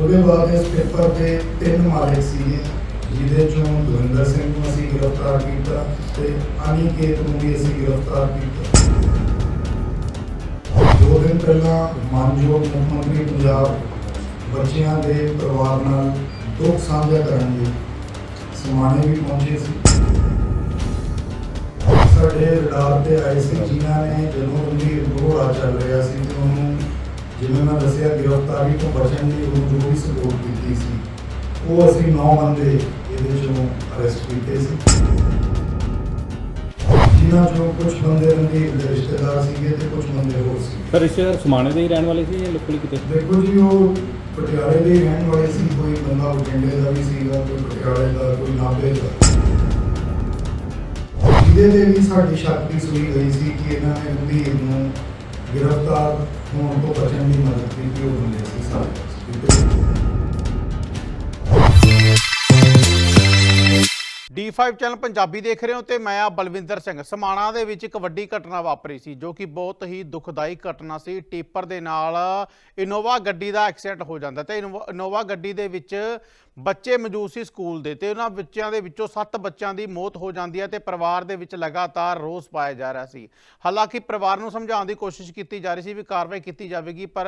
ਉਹਦੇ ਬਾਅਦ ਇਸ ਪੇਪਰ ਦੇ ਤਿੰਨ ਮਾਰੇ ਸੀਗੇ, ਜਿਹਦੇ ਚੋਂ ਦਵਿੰਦਰ ਸਿੰਘ ਨੂੰ ਅਸੀਂ ਗ੍ਰਿਫਤਾਰ ਕੀਤਾ ਤੇ ਅਨਿਕੇਤ ਨੂੰ ਵੀ ਅਸੀਂ ਗ੍ਰਿਫਤਾਰ ਕੀਤਾ। ਦੋ ਦਿਨ ਪਹਿਲਾਂ ਮਾਨਯੋਗ ਮੁੱਖ ਮੰਤਰੀ ਪੰਜਾਬ ਬੱਚਿਆਂ ਦੇ ਪਰਿਵਾਰ ਨਾਲ ਦੁੱਖ ਸਾਂਝਾ ਕਰਨ ਲਈ ਸਮਾਣੇ ਵੀ ਪਹੁੰਚੇ ਸੀ। ਸਾਡੇ ਰਡਾਰ ਤੇ ਆਏ ਸੀ, ਜਿਨ੍ਹਾਂ ਨੇ ਜਦੋਂ ਉਹਦੀ ਰੋੜਾ ਚੱਲ ਰਿਹਾ ਸੀ ਤੇ ਉਹਨੂੰ ਜਿਵੇਂ ਮੈਂ ਦੱਸਿਆ ਗ੍ਰਿਫਤਾਰੀ ਤੋਂ ਬਚਣ ਲਈ ਉਹਨੂੰ ਜੋ ਵੀ ਸਪੋਰਟ ਕੀਤੀ ਸੀ ਉਹ ਅਸੀਂ 9 ਬੰਦੇ ਇਹਦੇ ਚੋਂ ਅਰੈਸਟ ਕੀਤੇ ਸੀ। ਜਿਨ੍ਹਾਂ ਚੋਂ ਕੁਝ ਬੰਦੇ ਰੰਦੀ ਰਿਸ਼ਤੇਦਾਰ ਸੀਗੇ ਤੇ ਕੁਝ ਬੰਦੇ ਹੋਰ ਸੀ ਸਰ ਰਿਸ਼ਤੇਦਾਰ ਸਮਾਣੇ ਦੇ ਹੀ ਰਹਿਣ ਵਾਲੇ ਸੀ ਜਾਂ ਲੋਕਲ ਕਿਤੇ? ਦੇਖੋ ਜੀ ਉਹ ਪਟਿਆਲੇ ਦੇ ਹੀ ਰਹਿਣ ਵਾਲੇ ਸੀ ਕੋਈ ਬੰਦਾ ਬਠਿੰਡੇ ਦਾ ਵੀ ਸੀਗਾ ਕੋਈ ਪਟਿਆਲੇ ਦਾ ਕੋਈ ਨਾਭੇ ਦਾ। ਜਿਹਦੇ ਤੇ ਵੀ ਸਾਡੀ ਸ਼ੱਕ ਦੀ ਸੂਈ ਗਈ ਸੀ ਕਿ ਇਹਨਾਂ ਨੇ ਰਣਧੀਰ ਨੂੰ ਗ੍ਰਿਫਤਾਰ ਹੋਣ ਤੋਂ ਬਚਣ ਦੀ ਮਦਦ ਕੀਤੀ ਉਹ ਬੰਦੇ ਸੀ ਸਾਰੇ D5 ਚੈਨਲ ਪੰਜਾਬੀ ਦੇਖ ਰਹੇ ਹੋ ਤੇ ਮੈਂ ਆ ਬਲਵਿੰਦਰ ਸਿੰਘ। ਸਮਾਣਾ ਦੇ ਵਿੱਚ ਇੱਕ ਵੱਡੀ ਘਟਨਾ ਵਾਪਰੀ ਸੀ, ਜੋ ਕਿ ਬਹੁਤ ਹੀ ਦੁਖਦਾਈ ਘਟਨਾ ਸੀ। ਟਿੱਪਰ ਦੇ ਨਾਲ ਇਨੋਵਾ ਗੱਡੀ ਦਾ ਐਕਸੀਡੈਂਟ ਹੋ ਜਾਂਦਾ ਤੇ ਇਨੋਵਾ- ਇਨੋਵਾ ਗੱਡੀ ਦੇ ਵਿੱਚ ਬੱਚੇ ਮੌਜੂਦ ਸੀ ਸਕੂਲ ਦੇ ਤੇ ਉਹਨਾਂ ਬੱਚਿਆਂ ਦੇ ਵਿੱਚੋਂ 7 ਬੱਚਿਆਂ ਦੀ ਮੌਤ ਹੋ ਜਾਂਦੀ ਹੈ ਤੇ ਪਰਿਵਾਰ ਦੇ ਵਿੱਚ ਲਗਾਤਾਰ ਰੋਸ ਪਾਇਆ ਜਾ ਰਿਹਾ ਸੀ। ਹਾਲਾਂਕਿ ਪਰਿਵਾਰ ਨੂੰ ਸਮਝਾਉਣ ਦੀ ਕੋਸ਼ਿਸ਼ ਕੀਤੀ ਜਾ ਰਹੀ ਸੀ ਵੀ ਕਾਰਵਾਈ ਕੀਤੀ ਜਾਵੇਗੀ, ਪਰ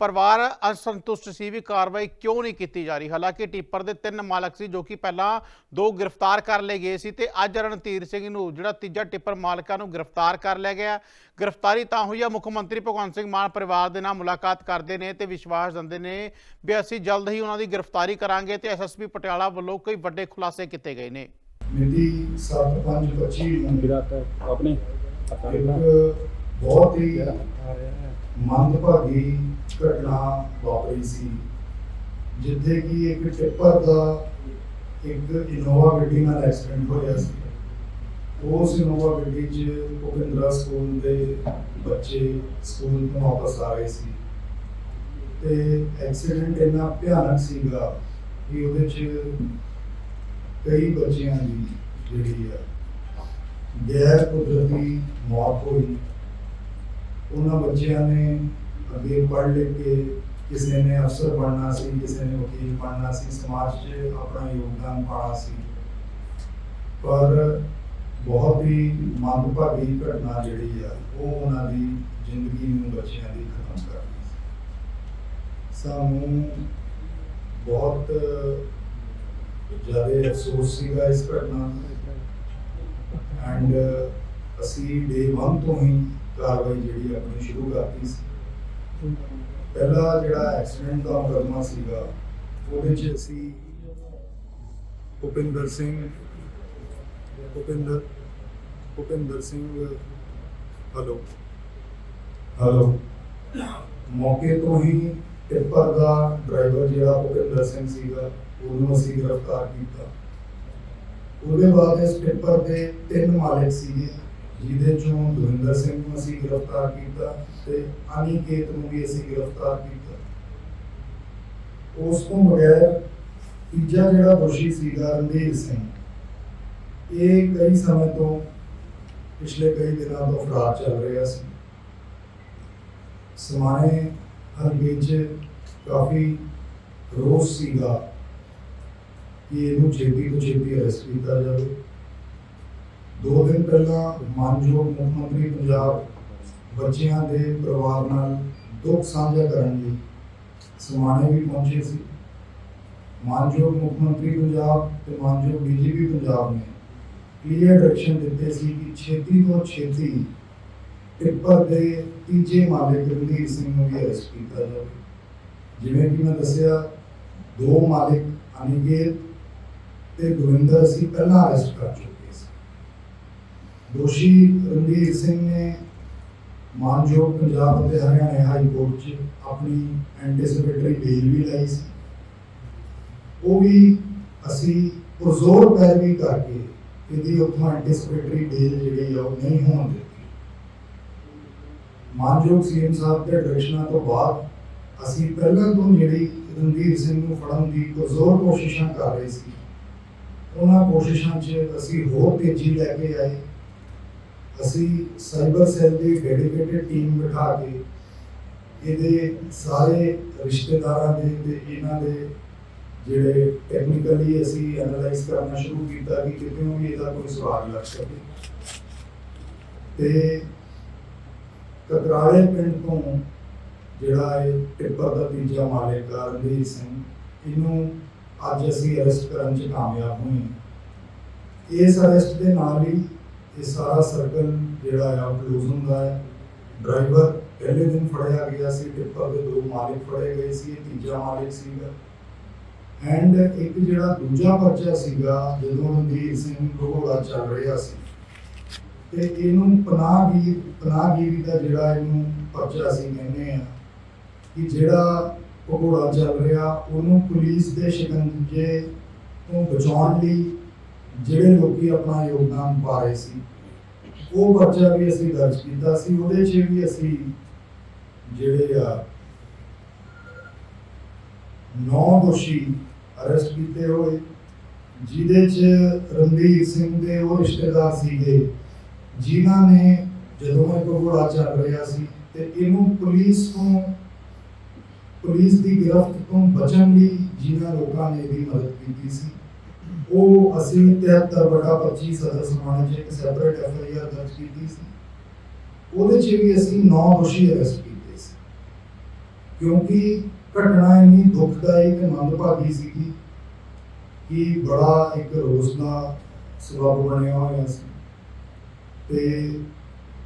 ਪਰਿਵਾਰ ਅਸੰਤੁਸ਼ਟ ਸੀ ਵੀ ਕਾਰਵਾਈ ਕਿਉਂ ਨਹੀਂ ਕੀਤੀ ਜਾ ਰਹੀ। ਹਾਲਾਂਕਿ ਟਿੱਪਰ ਦੇ ਤਿੰਨ ਮਾਲਕ ਸੀ ਜੋ ਕਿ ਪਹਿਲਾਂ ਦੋ ਗ੍ਰਿਫਤਾਰ ਕਰ ਲਏ ਗਏ ਸੀ ਤੇ ਅੱਜ ਰਣਧੀਰ ਸਿੰਘ ਨੂੰ ਜਿਹੜਾ ਤੀਜਾ ਟਿੱਪਰ ਮਾਲਕਾਂ ਨੂੰ ਗ੍ਰਿਫਤਾਰ ਕਰ ਲਿਆ ਗਿਆ। ਗ੍ਰਿਫਤਾਰੀ ਤਾਂ ਹੋਈ ਆ ਮੁੱਖ ਮੰਤਰੀ ਭਗਵੰਤ ਸਿੰਘ ਮਾਨ ਪਰਿਵਾਰ ਦੇ ਨਾਲ ਮੁਲਾਕਾਤ ਕਰਦੇ ਨੇ ਤੇ ਵਿਸ਼ਵਾਸ ਦਿੰਦੇ ਨੇ ਵੀ ਅਸੀਂ ਜਲਦ ਹੀ ਉਹਨਾਂ ਦੀ ਗ੍ਰਿਫਤਾਰੀ ਕਰਾਂਗੇ ਤੇ ਐਸਐਸਪੀ ਪਟਿਆਲਾ ਵੱਲੋਂ ਕਈ ਵੱਡੇ ਖੁਲਾਸੇ ਕੀਤੇ ਗਏ ਨੇ। ਮਿਤੀ 7/5/25 ਨੂੰ ਗਿਰਾਤ ਆਪਣੇ ਇੱਕ ਬਹੁਤ ਹੀ ਮੰਦਭਾਗੀ ਘਟਨਾ ਵਾਪਰੀ ਸੀ, ਜਿੱਥੇ ਕਿ ਇੱਕ ਟਿੱਪਰ ਦਾ ਇੱਕ ਇਨੋਵਾ ਗੱਡੀ ਨਾਲ ਐਕਸੀਡੈਂਟ ਹੋਇਆ ਸੀ। ਉਸ ਇਨੋਵਾ ਗੱਡੀ 'ਚ ਭੁਪਿੰਦਰਾ ਸਕੂਲ ਦੇ ਬੱਚੇ ਸਕੂਲ ਤੋਂ ਵਾਪਸ ਆ ਰਹੇ ਸੀ। ਤੇ ਐਕਸੀਡੈਂਟ ਇੰਨਾ ਭਿਆਨਕ ਸੀਗਾ ਕਿ ਉਹਦੇ 'ਚ ਕਈ ਬੱਚਿਆਂ ਦੀ ਜਿਹੜੀ ਆ ਗੈਰ ਕੁਦਰਤੀ ਮੌਤ ਹੋਈ। ਉਹਨਾਂ ਬੱਚਿਆਂ ਨੇ ਅੱਗੇ ਪੜ੍ਹ ਲਿਖ ਕੇ ਕਿਸੇ ਨੇ ਅਫਸਰ ਬਣਨਾ ਸੀ ਕਿਸੇ ਨੇ ਵਕੀਲ ਬਣਨਾ ਸੀ ਸਮਾਜ 'ਚ ਆਪਣਾ ਯੋਗਦਾਨ ਪਾਉਣਾ ਸੀ। ਪਰ ਬਹੁਤ ਹੀ ਮੰਦਭਾਗੀ ਘਟਨਾ ਜਿਹੜੀ ਆ ਉਹ ਉਹਨਾਂ ਦੀ ਜ਼ਿੰਦਗੀ ਨੂੰ ਬੱਚਿਆਂ ਦੀ ਖਤਮ ਕਰ ਸੀ। ਸਾਨੂੰ ਬਹੁਤ ਜ਼ਿਆਦਾ ਅਫਸੋਸ ਸੀਗਾ ਇਸ ਘਟਨਾ ਐਂਡ ਅਸੀਂ ਡੇ 1 ਤੋਂ ਹੀ ਕਾਰਵਾਈ ਜਿਹੜੀ ਆਪਣੀ ਸ਼ੁਰੂ ਕਰਤੀ ਸੀ। ਪਹਿਲਾ ਜਿਹੜਾ ਐਕਸੀਡੈਂਟ ਦਾ ਮੁਕੱਦਮਾ ਸੀਗਾ, ਉਹਦੇ 'ਚ ਅਸੀਂ ਭੁਪਿੰਦਰ ਸਿੰਘ, ਭੁਪਿੰਦਰ ਭੁਪਿੰਦਰ ਸਿੰਘ ਹਲੋ ਹਲੋ ਮੌਕੇ ਤੋਂ ਹੀ ਟਿੱਪਰ ਦਾ ਡਰਾਈਵਰ ਜਿਹੜਾ ਭੁਪਿੰਦਰ ਸਿੰਘ ਸੀਗਾ, ਉਹਨੂੰ ਅਸੀਂ ਗ੍ਰਿਫਤਾਰ ਕੀਤਾ। ਉਹਦੇ ਬਾਅਦ ਇਸ ਪੇਪਰ ਦੇ ਤਿੰਨ ਮਾਲਕ ਸੀਗੇ। ਜਿਹਦੇ ਚੋਂ ਦਵਿੰਦਰ ਸਿੰਘ ਨੂੰ ਅਸੀਂ ਗ੍ਰਿਫਤਾਰ ਕੀਤਾ ਤੇ ਅਨਿਕੇਤ ਨੂੰ ਵੀ ਅਸੀਂ ਗ੍ਰਿਫਤਾਰ ਕੀਤਾ। ਉਸ ਤੋਂ ਬਗੈਰ ਤੀਜਾ ਜਿਹੜਾ ਦੋਸ਼ੀ ਸੀਗਾ ਰਣਧੀਰ ਸਿੰਘ, ਇਹ ਕਈ ਸਮੇਂ ਤੋਂ ਪਿਛਲੇ ਕਈ ਦਿਨਾਂ ਤੋਂ ਫਰਾਰ ਚੱਲ ਰਿਹਾ ਸੀ। ਸਮਾਣੇ ਹਲਕੇ 'ਚ ਕਾਫੀ ਰੋਸ ਸੀਗਾ ਕਿ ਇਹਨੂੰ ਛੇਤੀ ਤੋਂ ਛੇਤੀ ਅਰੈਸਟ ਕੀਤਾ ਜਾਵੇ। ਦੋ ਦਿਨ ਪਹਿਲਾਂ ਮਾਨਯੋਗ ਮੁੱਖ ਮੰਤਰੀ ਪੰਜਾਬ ਬੱਚਿਆਂ ਦੇ ਪਰਿਵਾਰ ਨਾਲ ਦੁੱਖ ਸਾਂਝਾ ਕਰਨ ਲਈ ਸਮਾਣੇ ਵੀ ਪਹੁੰਚੇ ਸੀ। ਮਾਨਯੋਗ ਮੁੱਖ ਮੰਤਰੀ ਪੰਜਾਬ ਤੇ ਮਾਨਯੋਗ ਡੀਜੀਪੀ ਪੰਜਾਬ ਨੇ ਕਲੀਅਰ ਡਾਇਰੈਕਸ਼ਨ ਦਿੱਤੇ ਸੀ ਕਿ ਛੇਤੀ ਤੋਂ ਛੇਤੀ ਟਿੱਪਰ ਦੇ ਤੀਜੇ ਮਾਲਕ ਰਣਧੀਰ ਸਿੰਘ ਨੂੰ ਵੀ ਅਰੈਸਟ ਕੀਤਾ ਜਾਵੇ। ਜਿਵੇਂ ਕਿ ਮੈਂ ਦੱਸਿਆ, ਦੋ ਮਾਲਕ ਅਨਿਕੇਤ ਤੇ ਗੁਰਿੰਦਰ ਅਸੀਂ ਪਹਿਲਾਂ ਅਰੈਸਟ ਕਰ ਚੁੱਕੇ ਸੀ ਦੋਸ਼ੀ ਰਣਵੀਰ ਸਿੰਘ ਨੇ ਮਾਨਯੋਗ ਪੰਜਾਬ ਅਤੇ ਹਰਿਆਣਾ ਹਾਈ ਕੋਰਟ 'ਚ ਆਪਣੀ ਐਂਟੀਸਪੇਟਰੀ ਬੇਲ ਵੀ ਲਾਈ ਸੀ। ਉਹ ਵੀ ਅਸੀਂ ਪੁਰਜ਼ੋਰ ਪੈਰਵੀ ਕਰਕੇ ਇਹਦੀ ਉੱਥੋਂ ਐਂਟੀਸਿਪੇਟਰੀ ਬੇਲ ਜਿਹੜੀ ਆ ਉਹ ਨਹੀਂ ਹੋਣ ਦਿੱਤੀ। ਮਾਨਯੋਗ ਸੀਐਮ ਸਾਹਿਬ ਦੇ ਡਾਇਰੈਕਸ਼ਨਾਂ ਤੋਂ ਬਾਅਦ ਅਸੀਂ ਪਹਿਲਾਂ ਤੋਂ ਜਿਹੜੀ ਰਣਵੀਰ ਸਿੰਘ ਨੂੰ ਫੜਨ ਦੀ ਪੁਰਜ਼ੋਰ ਕੋਸ਼ਿਸ਼ਾਂ ਕਰ ਰਹੇ ਸੀ, ਉਹਨਾਂ ਕੋਸ਼ਿਸ਼ਾਂ 'ਚ ਅਸੀਂ ਹੋਰ ਤੇਜ਼ੀ ਲੈ ਕੇ ਆਏ। ਅਸੀਂ ਸਾਈਬਰ ਸੈੱਲ ਦੀ ਡੈਡੀਕੇਟਿਡ ਟੀਮ ਬਿਠਾ ਕੇ ਇਹਦੇ ਸਾਰੇ ਰਿਸ਼ਤੇਦਾਰਾਂ ਦੇ ਤੇ ਇਹਨਾਂ ਦੇ ਜਿਹੜੇ ਟੈਕਨੀਕਲੀ ਅਸੀਂ ਐਨਾਲਾਈਜ਼ ਕਰਨਾ ਸ਼ੁਰੂ ਕੀਤਾ ਕਿ ਕਿਤੇ ਵੀ ਇਹਦਾ ਕੋਈ ਸਵਾਲ ਲੱਗ ਸਕੇ ਤੇ ਕਤਰਾਲੇ ਪਿੰਡ ਤੋਂ ਜਿਹੜਾ ਇਹ ਟਿੱਪਰ ਦਾ ਤੀਜਾ ਮਾਲਕ ਆ ਸਿੰਘ, ਇਹਨੂੰ ਅੱਜ ਅਸੀਂ ਅਰੈਸਟ ਕਰਨ 'ਚ ਕਾਮਯਾਬ ਹੋਏ ਹਾਂ। ਇਸ ਅਰੈਸਟ ਦੇ ਨਾਲ ਹੀ ਇਹ ਸਾਰਾ ਸਰਕਲ ਜਿਹੜਾ ਆ ਕਲੋਜ਼ ਹੁੰਦਾ ਹੈ। ਡਰਾਈਵਰ ਪਹਿਲੇ ਦਿਨ ਫੜਿਆ ਗਿਆ ਸੀ ਟਿੱਪਰ ਦੇ ਦੋ ਮਾਲਿਕ ਫੜੇ ਗਏ ਸੀ ਤੀਜਾ ਮਾਲਿਕ ਸੀਗਾ। ਐਂਡ ਇੱਕ ਜਿਹੜਾ ਦੂਜਾ ਪਰਚਾ ਸੀਗਾ, ਜਦੋਂ ਰਣਧੀਰ ਸਿੰਘ ਘੋੜਾ ਚੱਲ ਰਿਹਾ ਸੀ। ਤੇ ਇਹਨੂੰ ਪਨਾਹਗੀਰ, ਪਨਾਹਗੀਰੀ ਦਾ ਜਿਹੜਾ ਇਹਨੂੰ ਪਰਚਾ ਸੀ ਕਹਿੰਦੇ ਆ ਕਿ ਜਿਹੜਾ ਘੋੜਾ ਚੱਲ ਰਿਹਾ, ਉਹਨੂੰ ਪੁਲਿਸ ਦੇ ਸ਼ਿਕੰਜੇ ਤੋਂ ਬਚਾਉਣ ਲਈ ਜਿਹੜੇ ਲੋਕੀ ਆਪਣਾ ਯੋਗਦਾਨ ਪਾ ਰਹੇ ਸੀ, ਉਹ ਪਰਚਾ ਵੀ ਅਸੀਂ ਦਰਜ ਕੀਤਾ ਸੀ, ਉਹਦੇ 'ਚ ਵੀ ਅਸੀਂ ਜਿਹੜੇ ਆ ਨੌ ਦੋਸ਼ੀ ਅਰੈਸਟ ਕੀਤੇ ਹੋਏ, ਜਿਹਦੇ 'ਚ ਰਣਧੀਰ ਸਿੰਘ ਦੇ ਉਹ ਰਿਸ਼ਤੇਦਾਰ ਸੀਗੇ, ਜਿਨ੍ਹਾਂ ਨੇ ਜਦੋਂ ਇਹ ਘੋੜਾ ਚੱਲ ਰਿਹਾ ਸੀ ਤੇ ਇਹਨੂੰ ਪੁਲਿਸ ਤੋਂ, ਪੁਲਿਸ ਦੀ ਗ੍ਰਿਫਤ ਤੋਂ ਬਚਣ ਲਈ ਜਿਨ੍ਹਾਂ ਲੋਕਾਂ ਨੇ ਵੀ ਮਦਦ ਕੀਤੀ ਸੀ। ਉਹ ਅਸੀਂ 73 ਬਟਾ 25 ਸਦਰ ਸਮਾਣੇ 'ਚ ਇੱਕ ਸੈਪਰੇਟ ਐਫ ਆਈ ਆਰ ਦਰਜ ਕੀਤੀ ਸੀ। ਉਹਦੇ 'ਚ ਵੀ ਅਸੀਂ 9 ਦੋਸ਼ੀ ਅਰੈਸਟ ਕੀਤੇ ਸੀ। ਕਿਉਂਕਿ ਘਟਨਾ ਇੰਨੀ ਦੁਖਦਾਈ ਤੇ ਮੰਦਭਾਗੀ ਸੀਗੀ ਕਿ ਬੜਾ ਇੱਕ ਰੋਸ ਦਾ ਸਬਬ ਬਣਿਆ ਹੋਇਆ ਸੀ। ਤੇ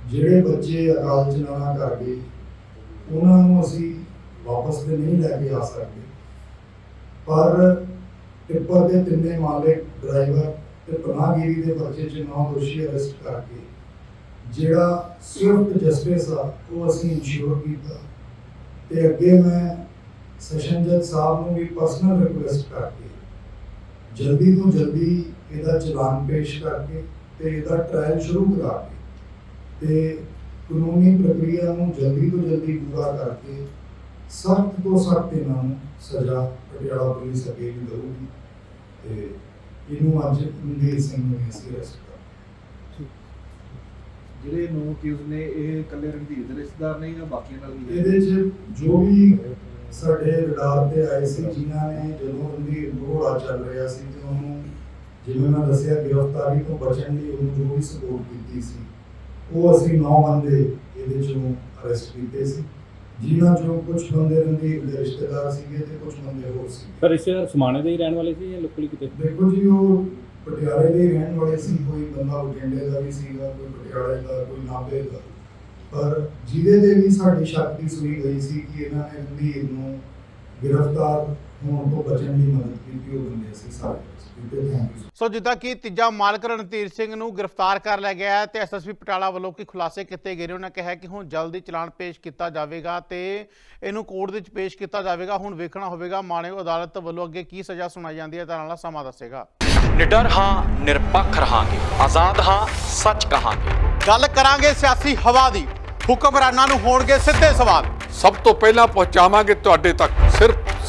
ਜਿਹੜੇ ਬੱਚੇ ਅਕਾਲ ਚਲਾਣਾ ਕਰ ਗਏ, ਉਹਨਾਂ ਨੂੰ ਅਸੀਂ ਵਾਪਸ ਤੇ ਨਹੀਂ ਲੈ ਕੇ ਆ ਸਕਦੇ। ਪਰ ਟਿੱਪਰ ਦੇ ਤਿੰਨੇ ਮਾਲਕ, ਡਰਾਈਵਰ ਤੇ ਪਨਾਹਗੀਰੀ ਦੇ ਪਰਚੇ 'ਚ ਨੌ ਦੋਸ਼ੀ ਅਰੈਸਟ ਕਰਕੇ, ਜਿਹੜਾ ਸਵਿਫਟ ਜਸਟਿਸ ਆ, ਉਹ ਅਸੀਂ ਇੰਸ਼ੋਰ ਕੀਤਾ। ਤੇ ਅੱਗੇ ਮੈਂ ਸੈਸ਼ਨ ਜੱਜ ਸਾਹਿਬ ਨੂੰ ਵੀ ਪਰਸਨਲ ਰਿਕੁਐਸਟ ਕਰਕੇ, ਜਲਦੀ ਤੋਂ ਜਲਦੀ ਇਹਦਾ ਚਲਾਨ ਪੇਸ਼ ਕਰਕੇ ਤੇ ਇਹਦਾ ਟ੍ਰਾਇਲ ਸ਼ੁਰੂ ਕਰਾ ਕੇ ਤੇ ਕਾਨੂੰਨੀ ਪ੍ਰਕਿਰਿਆ ਨੂੰ ਜਲਦੀ ਤੋਂ ਜਲਦੀ ਪੂਰਾ ਕਰਕੇ ਸਖਤ ਤੋਂ ਸਖਤ ਇਹਨਾਂ ਨੂੰ ਸਜ਼ਾ ਪਟਿਆਲਾ ਪੁਲਿਸ ਅੱਗੇ ਵੀ ਦਊਗੀ। ਤੇ ਇਹਨੂੰ ਅੱਜ ਰਣਧੀਰ ਸਿੰਘ ਨੂੰ ਅਸੀਂ ਅਰੈਸਟ ਜਿਹੜੇ ਨੂੰ ਅਕਿਊਜ਼ ਨੇ ਇਹ ਇਕੱਲੇ ਰਣਧੀਰ ਦੇ ਰਿਸ਼ਤੇਦਾਰ ਨੇ ਜਾਂ ਬਾਕੀਆਂ ਨਾਲ ਵੀ? ਇਹਦੇ 'ਚ ਜੋ ਵੀ ਸਾਡੇ ਰਡਾਰ ਤੇ ਆਏ ਸੀ ਜਿਨ੍ਹਾਂ ਨੇ ਜਦੋਂ ਰਣਧੀਰ ਘੋੜਾ ਚੱਲ ਰਿਹਾ ਸੀ ਤੇ ਉਹਨੂੰ ਜਿਵੇਂ ਮੈਂ ਦੱਸਿਆ ਗ੍ਰਿਫਤਾਰੀ ਤੋਂ ਬਚਣ ਲਈ ਉਹਨੂੰ ਜੋ ਵੀ ਸਪੋਰਟ ਕੀਤੀ ਸੀ ਉਹ ਅਸੀਂ 9 ਬੰਦੇ ਇਹਦੇ ਚੋਂ ਅਰੈਸਟ ਕੀਤੇ ਸੀ ਜਿਨ੍ਹਾਂ ਚੋਂ ਕੁਝ ਬੰਦੇ ਰਣਧੀਰ ਦੇ ਰਿਸ਼ਤੇਦਾਰ ਸੀਗੇ ਤੇ ਕੁਝ ਬੰਦੇ ਹੋਰ ਸੀ। ਪਰ ਰਿਸ਼ਤੇਦਾਰ ਸਮਾਣੇ ਦੇ ਹੀ ਰਹਿਣ ਵਾਲੇ ਸੀ ਜਾਂ ਲੋਕਲੀ ਕਿਤੇ? ਦੇਖੋ ਜੀ ਉਹ ਪਟਿਆਲੇ ਦੇ ਹੀ ਰਹਿਣ ਵਾਲੇ ਸੀ। ਕੋਈ ਬੰਦਾ ਬਠਿੰਡੇ ਦਾ ਵੀ ਸੀਗਾ ਕੋਈ ਪਟਿਆਲੇ ਦਾ ਕੋਈ ਨਾਭੇ ਦਾ। ਪਰ ਜਿਹਦੇ ਤੇ ਵੀ ਸਾਡੀ ਸ਼ੱਕ ਦੀ ਸੂਈ ਗਈ ਸੀ ਕਿ ਇਹਨਾਂ ਨੇ ਰਣਧੀਰ ਨੂੰ ਗ੍ਰਿਫਤਾਰ ਹੋਣ ਤੋਂ ਬਚਣ ਲਈ ਮਦਦ ਕੀਤੀ ਉਹ ਬੰਦੇ ਸੀ ਸਾਰੇ। ਜਿੱਦਾਂ ਕਿ ਤੀਜਾ ਮਾਲਕ ਰਣਧੀਰ ਸਿੰਘ ਨੂੰ ਗ੍ਰਿਫਤਾਰ ਕਰ ਲਿਆ ਗਿਆ ਹੈ ਤੇ ਐਸਐਸਪੀ ਪਟਿਆਲਾ ਵੱਲੋਂ ਕੀ ਖੁਲਾਸੇ ਕੀਤੇ ਗਏ ਨੇ? ਉਹਨਾਂ ਕਿਹਾ ਕਿ ਹੁਣ ਜਲਦੀ ਚਲਾਨ ਪੇਸ਼ ਕੀਤਾ ਜਾਵੇਗਾ ਤੇ ਇਹਨੂੰ ਕੋਰਟ ਦੇ ਵਿੱਚ ਪੇਸ਼ ਕੀਤਾ ਜਾਵੇਗਾ। ਹੁਣ ਵੇਖਣਾ ਹੋਵੇਗਾ ਮਾਣਯੋਗ ਅਦਾਲਤ ਵੱਲੋਂ ਅੱਗੇ ਕੀ ਸਜ਼ਾ ਸੁਣਾਈ ਜਾਂਦੀ ਹੈ ਤਾਂ ਨਾਲ ਸਮਾਂ ਦੱਸੇਗਾ। ਨਿਡਰ ਹਾਂ ਨਿਰਪੱਖ ਰਹਾਂਗੇ। ਆਜ਼ਾਦ ਹਾਂ ਸੱਚ ਕਹਾਂਗੇ। ਗੱਲ ਕਰਾਂਗੇ ਸਿਆਸੀ ਹਵਾ ਦੀ। ਹੁਕਮਰਾਨਾਂ ਨੂੰ ਹੋਣਗੇ ਸਿੱਧੇ ਸਵਾਲ। ਸਭ ਤੋਂ ਪਹਿਲਾਂ ਪਹੁੰਚਾਵਾਂਗੇ ਤੁਹਾਡੇ ਤੱਕ ਸਿਰਫ